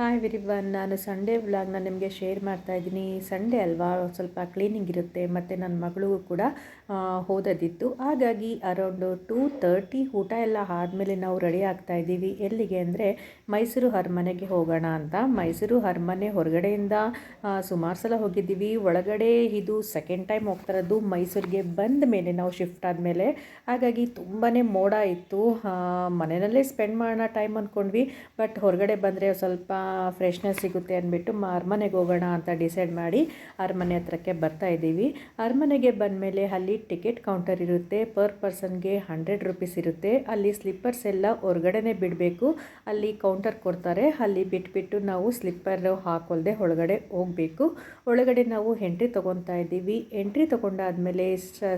Hi ವಿರಿವನ್ ನಾನು Sunday ವ್ಲಾಗ್ನ ನಿಮಗೆ ಶೇರ್ ಮಾಡ್ತಾ ಇದ್ದೀನಿ. ಸಂಡೇ ಅಲ್ವಾ? ಸ್ವಲ್ಪ ಕ್ಲೀನಿಂಗ್ ಇರುತ್ತೆ. ಮತ್ತು ನನ್ನ ಮಗಳಿಗೂ ಕೂಡ ಓದೋದಿತ್ತು ಹಾಗಾಗಿ ಅರೌಂಡು ಟೂ ತರ್ಟಿ ಊಟ ಎಲ್ಲ ಆದಮೇಲೆ ನಾವು ರೆಡಿ ಆಗ್ತಾ ಇದ್ದೀವಿ. ಎಲ್ಲಿಗೆ ಅಂದರೆ, ಮೈಸೂರು ಅರಮನೆಗೆ ಹೋಗೋಣ ಅಂತ. ಮೈಸೂರು ಅರಮನೆ ಹೊರಗಡೆಯಿಂದ ಸುಮಾರು ಸಲ ಹೋಗಿದ್ದೀವಿ. ಒಳಗಡೆ ಇದು ಸೆಕೆಂಡ್ ಟೈಮ್ ಹೋಗ್ತಾ ಇರೋದು ಮೈಸೂರಿಗೆ ಬಂದ ಮೇಲೆ ನಾವು ಶಿಫ್ಟ್ ಆದಮೇಲೆ. ಹಾಗಾಗಿ ತುಂಬಾ ಮೋಡ ಇತ್ತು. ಮನೆಯಲ್ಲೇ ಸ್ಪೆಂಡ್ ಮಾಡೋಣ ಟೈಮ್ ಅಂದ್ಕೊಂಡ್ವಿ ಬಟ್ ಹೊರಗಡೆ ಬಂದರೆ ಸ್ವಲ್ಪ ಫ್ರೆಶ್ನೆಸ್ ಸಿಗುತ್ತೆ ಅಂದ್ಬಿಟ್ಟು ಅರಮನೆಗೆ ಹೋಗೋಣ ಅಂತ ಡಿಸೈಡ್ ಮಾಡಿ ಅರಮನೆ ಹತ್ರಕ್ಕೆ ಬರ್ತಾ ಇದ್ದೀವಿ. ಅರಮನೆಗೆ ಬಂದಮೇಲೆ ಅಲ್ಲಿ ಟಿಕೆಟ್ ಕೌಂಟರ್ ಇರುತ್ತೆ ಪರ್ ಪರ್ಸನ್ಗೆ ಹಂಡ್ರೆಡ್ ರುಪೀಸ್ ಇರುತ್ತೆ. ಅಲ್ಲಿ ಸ್ಲಿಪ್ಪರ್ಸ್ ಎಲ್ಲ ಹೊರಗಡೆನೇ ಬಿಡಬೇಕು. ಅಲ್ಲಿ ಕೌಂಟರ್ ಕೊಡ್ತಾರೆ, ಅಲ್ಲಿ ಬಿಟ್ಬಿಟ್ಟು ನಾವು ಸ್ಲಿಪ್ಪರ್ ಹಾಕೊಳ್ದೆ ಒಳಗಡೆ ಹೋಗಬೇಕು. ಒಳಗಡೆ ನಾವು ಎಂಟ್ರಿ ತೊಗೊತಾ ಇದ್ದೀವಿ. ಎಂಟ್ರಿ ತೊಗೊಂಡಾದ್ಮೇಲೆ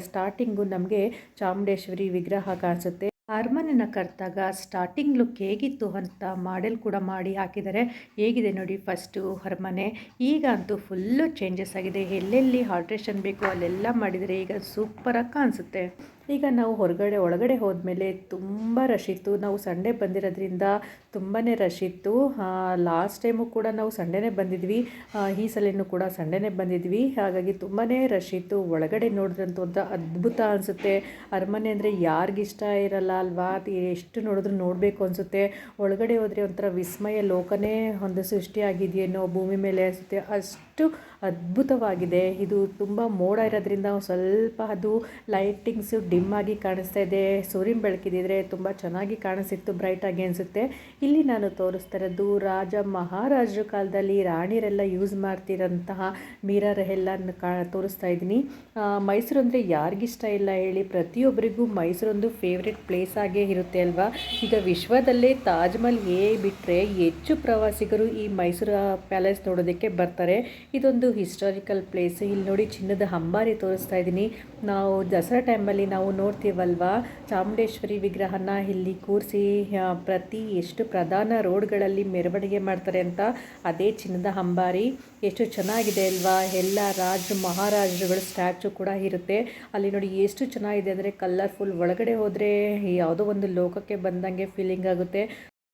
ಸ್ಟಾರ್ಟಿಂಗು ನಮಗೆ ಚಾಮುಂಡೇಶ್ವರಿ ವಿಗ್ರಹ ಕಾಣಿಸುತ್ತೆ. ಅರಮನೆನ ಕರೆದಾಗ ಸ್ಟಾರ್ಟಿಂಗ್ ಲುಕ್ ಹೇಗಿತ್ತು ಅಂತ ಮಾಡೆಲ್ ಕೂಡ ಮಾಡಿ ಹಾಕಿದ್ದಾರೆ ಹೇಗಿದೆ ನೋಡಿ ಫಸ್ಟು ಅರಮನೆ. ಈಗ ಅಂತೂ ಫುಲ್ಲು ಚೇಂಜಸ್ ಆಗಿದೆ. ಎಲ್ಲೆಲ್ಲಿ ಆಲ್ಟ್ರೇಷನ್ ಬೇಕು ಅಲ್ಲೆಲ್ಲ ಮಾಡಿದರೆ ಈಗ ಸೂಪರಾಗಿ ಕಾಣಿಸುತ್ತೆ. ಈಗ ನಾವು ಹೊರಗಡೆ, ಒಳಗಡೆ ಹೋದ್ಮೇಲೆ ತುಂಬ ರಶ್ ಇತ್ತು. ನಾವು ಸಂಡೇ ಬಂದಿರೋದ್ರಿಂದ ತುಂಬಾ ರಶ್ ಇತ್ತು. ಲಾಸ್ಟ್ ಟೈಮು ಕೂಡ ನಾವು ಸಂಡೇನೇ ಬಂದಿದ್ವಿ. ಈ ಸಲನೂ ಕೂಡ ಸಂಡೇನೇ ಬಂದಿದ್ವಿ. ಹಾಗಾಗಿ ತುಂಬಾ ರಶ್ ಇತ್ತು. ಒಳಗಡೆ ನೋಡಿದ್ರಂತೂ ಒಂದು ಅದ್ಭುತ ಅನಿಸುತ್ತೆ. ಅರಮನೆ ಅಂದರೆ ಯಾರಿಗಿಷ್ಟ ಇರಲ್ಲ ಅಲ್ವಾ? ಎಷ್ಟು ನೋಡಿದ್ರು ನೋಡಬೇಕು ಅನಿಸುತ್ತೆ. ಒಳಗಡೆ ಹೋದರೆ ಒಂಥರ ವಿಸ್ಮಯ, ಲೋಕನೇ ಒಂದು ಸೃಷ್ಟಿಯಾಗಿದೆಯೇನೋ, ಭೂಮಿ ಮೇಲೆ ಅನಿಸುತ್ತೆ. ಅಷ್ಟು ಅದ್ಭುತವಾಗಿದೆ. ಇದು ತುಂಬ ಮೋಡ ಇರೋದ್ರಿಂದ ಸ್ವಲ್ಪ ಅದು ಲೈಟಿಂಗ್ಸು ಡಿಮ್ ಆಗಿ ಕಾಣಿಸ್ತಾ ಇದೆ, ಸೂರ್ಯನ ಬೆಳಕಿದ್ರೆ ತುಂಬ ಚೆನ್ನಾಗಿ ಕಾಣಿಸಿತ್ತು ಬ್ರೈಟಾಗಿ ಅನಿಸುತ್ತೆ. ಇಲ್ಲಿ ನಾನು ತೋರಿಸ್ತಾ ಇರೋದು ರಾಜ ಮಹಾರಾಜರ ಕಾಲದಲ್ಲಿ ರಾಣಿಯರೆಲ್ಲ ಯೂಸ್ ಮಾಡ್ತಿರೋಂತಹ ಮಿರರ್ ಎಲ್ಲ ಕಾ, ತೋರಿಸ್ತಾ ಇದ್ದೀನಿ. ಮೈಸೂರು ಅಂದರೆ ಯಾರಿಗಿಷ್ಟ ಇಲ್ಲ ಹೇಳಿ, ಪ್ರತಿಯೊಬ್ಬರಿಗೂ ಮೈಸೂರೊಂದು ಫೇವ್ರೆಟ್ ಪ್ಲೇಸ್ ಆಗೇ ಇರುತ್ತೆ ಅಲ್ವಾ? ಈಗ ವಿಶ್ವದಲ್ಲೇ ತಾಜ್ ಹೇಗೆ ಬಿಟ್ಟರೆ ಹೆಚ್ಚು ಪ್ರವಾಸಿಗರು ಈ ಮೈಸೂರು ಪ್ಯಾಲೇಸ್ ನೋಡೋದಕ್ಕೆ ಬರ್ತಾರೆ. ಇದೊಂದು ಹಿಸ್ಟಾರಿಕಲ್ ಪ್ಲೇಸ್ ಇಲ್ಲಿ ನೋಡಿ ಚಿನ್ನದ ಅಂಬಾರಿ ತೋರಿಸ್ತಾ ಇದ್ದೀನಿ. ನಾವು ದಸರಾ ಟೈಮಲ್ಲಿ ನಾವು ನೋಡ್ತೀವಲ್ವಾ? ಚಾಮುಂಡೇಶ್ವರಿ ವಿಗ್ರಹನ ಇಲ್ಲಿ ಕೂರಿಸಿ ಪ್ರತಿ ಎಷ್ಟು ಪ್ರಧಾನ ರೋಡ್ಗಳಲ್ಲಿ ಮೆರವಣಿಗೆ ಮಾಡ್ತಾರೆ ಅಂತ ಅದೇ ಚಿನ್ನದ ಅಂಬಾರಿ. ಎಷ್ಟು ಚೆನ್ನಾಗಿದೆ ಅಲ್ವಾ? ಎಲ್ಲ ರಾಜ, ಮಹಾರಾಜರುಗಳ ಸ್ಟ್ಯಾಚು ಕೂಡ ಇರುತ್ತೆ. ಅಲ್ಲಿ ನೋಡಿ ಎಷ್ಟು ಚೆನ್ನಾಗಿದೆ ಅಂದರೆ ಕಲರ್ಫುಲ್ ಒಳಗಡೆ ಹೋದರೆ ಯಾವುದೋ ಒಂದು ಲೋಕಕ್ಕೆ ಬಂದಂಗೆ ಫೀಲಿಂಗ್ ಆಗುತ್ತೆ.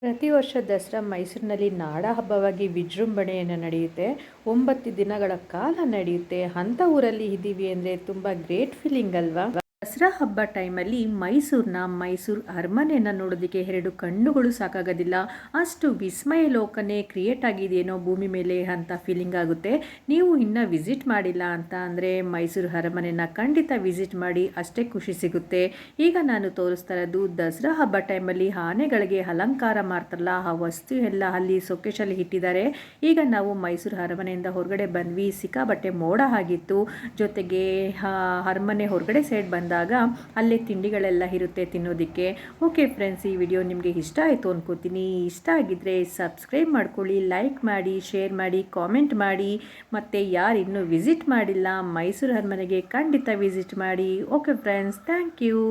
ಪ್ರತಿ ವರ್ಷ ದಸರಾ ಮೈಸೂರಿನಲ್ಲಿ ನಾಡ ಹಬ್ಬವಾಗಿ ವಿಜೃಂಭಣೆಯನ್ನು ನಡೆಯುತ್ತೆ. ಒಂಬತ್ತು ದಿನಗಳ ಕಾಲ ನಡೆಯುತ್ತೆ. ಅಂಥ ಊರಲ್ಲಿ ಇದ್ದೀವಿ ಅಂದರೆ ತುಂಬ ಗ್ರೇಟ್ ಫೀಲಿಂಗ್ ಅಲ್ವಾ? ದಸರಾ ಹಬ್ಬ ಟೈಮಲ್ಲಿ ಮೈಸೂರಿನ ಮೈಸೂರು ಅರಮನೆಯನ್ನು ನೋಡೋದಕ್ಕೆ ಎರಡು ಕಣ್ಣುಗಳು ಸಾಕಾಗೋದಿಲ್ಲ. ಅಷ್ಟು ವಿಸ್ಮಯ ಲೋಕನೇ ಕ್ರಿಯೇಟ್ ಆಗಿದೆಯೇನೋ ಭೂಮಿ ಮೇಲೆ ಅಂತ ಫೀಲಿಂಗ್ ಆಗುತ್ತೆ. ನೀವು ಇನ್ನೂ ವಿಸಿಟ್ ಮಾಡಿಲ್ಲ ಅಂತ ಅಂದರೆ ಮೈಸೂರು ಅರಮನೆಯನ್ನು ಖಂಡಿತ ವಿಸಿಟ್ ಮಾಡಿ ಅಷ್ಟೇ ಖುಷಿ ಸಿಗುತ್ತೆ. ಈಗ ನಾನು ತೋರಿಸ್ತಾ ಇರೋದು ದಸರಾ ಹಬ್ಬ ಟೈಮಲ್ಲಿ ಆನೆಗಳಿಗೆ ಅಲಂಕಾರ ಮಾಡ್ತಾರಲ್ಲ, ಆ ವಸ್ತು ಎಲ್ಲ ಅಲ್ಲಿ ಸೊಕೇಶಲ್ಲಿ ಇಟ್ಟಿದ್ದಾರೆ. ಈಗ ನಾವು ಮೈಸೂರು ಅರಮನೆಯಿಂದ ಹೊರಗಡೆ ಬಂದ್ವಿ. ಸಿಕ್ಕಾಬಟ್ಟೆ ಮೋಡ ಆಗಿತ್ತು. ಜೊತೆಗೆ ಅರಮನೆ ಹೊರಗಡೆ ಸೈಡ್ ಬಂದಾಗ ಅಲ್ಲೇ ತಿಂಡಿಗಳೆಲ್ಲ ಇರುತ್ತೆ ತಿನ್ನೋದಕ್ಕೆ. ಓಕೆ ಫ್ರೆಂಡ್ಸ್ ಈ ವಿಡಿಯೋ ನಿಮಗೆ ಇಷ್ಟ ಆಯಿತು ಅಂದ್ಕೋತೀನಿ ಇಷ್ಟ ಆಗಿದ್ದರೆ ಸಬ್ಸ್ಕ್ರೈಬ್ ಮಾಡ್ಕೊಳ್ಳಿ ಲೈಕ್ ಮಾಡಿ ಶೇರ್ ಮಾಡಿ ಕಾಮೆಂಟ್ ಮಾಡಿ. ಮತ್ತು ಯಾರು ಇನ್ನೂ ವಿಸಿಟ್ ಮಾಡಿಲ್ಲ, ಮೈಸೂರು ಅರಮನೆಗೆ ಖಂಡಿತ ವಿಸಿಟ್ ಮಾಡಿ. Okay friends thank you